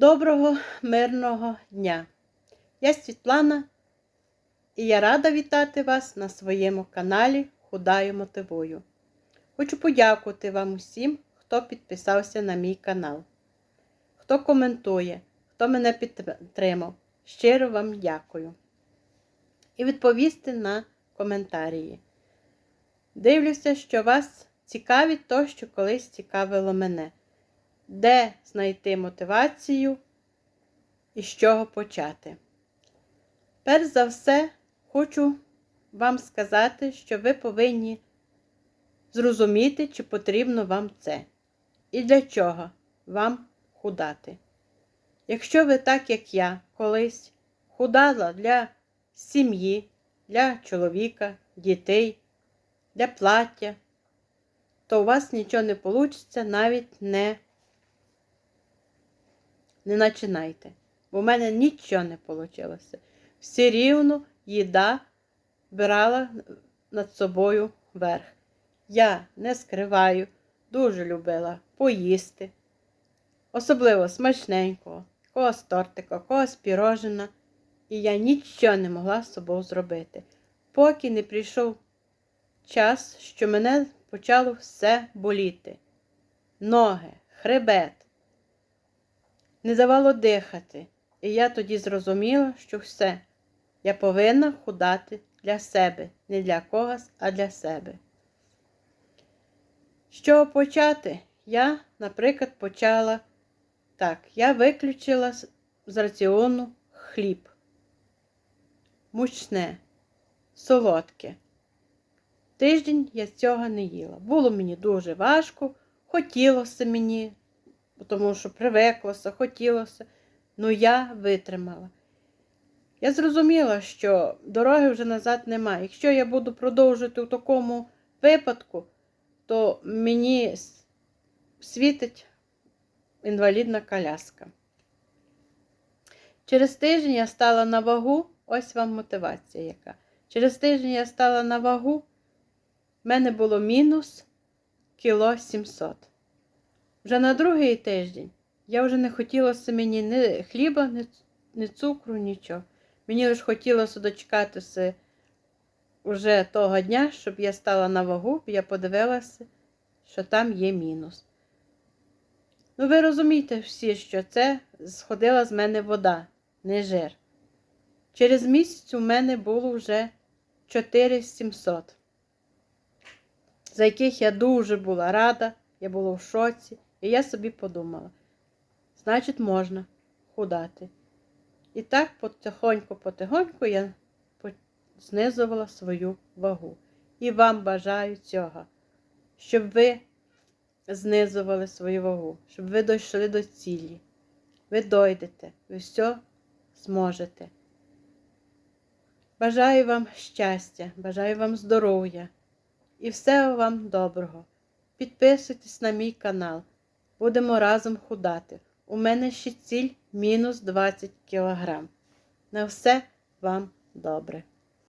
Доброго мирного дня! Я Світлана і я рада вітати вас на своєму каналі Худаю Мотивую. Хочу подякувати вам усім, хто підписався на мій канал, хто коментує, хто мене підтримав. Щиро вам дякую. І відповісти на коментарі. Дивлюся, що вас цікавить то, що колись цікавило мене. Де знайти мотивацію і з чого почати? Перш за все, хочу вам сказати, що ви повинні зрозуміти, чи потрібно вам це. І для чого вам худати. Якщо ви так, як я, колись худала для сім'ї, для чоловіка, дітей, для плаття, то у вас нічого не вийде, навіть не не починайте. Бо в мене нічого не вийшло. Все рівно їда брала над собою верх. Я не скриваю, дуже любила поїсти. Особливо смачненького, когось тортика, когось пірожина. І я нічого не могла з собою зробити, поки не прийшов час, що мене почало все боліти. Ноги, хребет, не давало дихати. І я тоді зрозуміла, що все, я повинна худати для себе, не для когось, а для себе. Чого почати? Я, наприклад, почала так, я виключила з раціону хліб, мучне, солодке. Тиждень я цього не їла. Було мені дуже важко, хотілося мені, тому що привиклося, хотілося, але я витримала. Я зрозуміла, що дороги вже назад немає. Якщо я буду продовжувати у такому випадку, то мені світить інвалідна коляска. Через тиждень я стала на вагу, ось вам мотивація яка. Через тиждень я стала на вагу, в мене було мінус кіло 700. Вже на другий тиждень я вже не хотілося мені ні хліба, ні, цукру, нічого. Мені лише хотілося дочекатися вже того дня, щоб я стала на вагу, я подивилася, що там є мінус. Ну, ви розумієте всі, що це сходила з мене вода, не жир. Через місяць у мене було вже 4700, за яких я дуже була рада, я була в шоці, і я собі подумала, значить, можна худати. І так потихоньку-потихоньку я знизувала свою вагу. І вам бажаю цього, щоб ви знизували свою вагу, щоб ви дійшли до цілі. Ви дойдете, ви все зможете. Бажаю вам щастя, бажаю вам здоров'я і всього вам доброго. Підписуйтесь на мій канал. Будемо разом худати. У мене ще ціль мінус 20 кг. На все вам добре.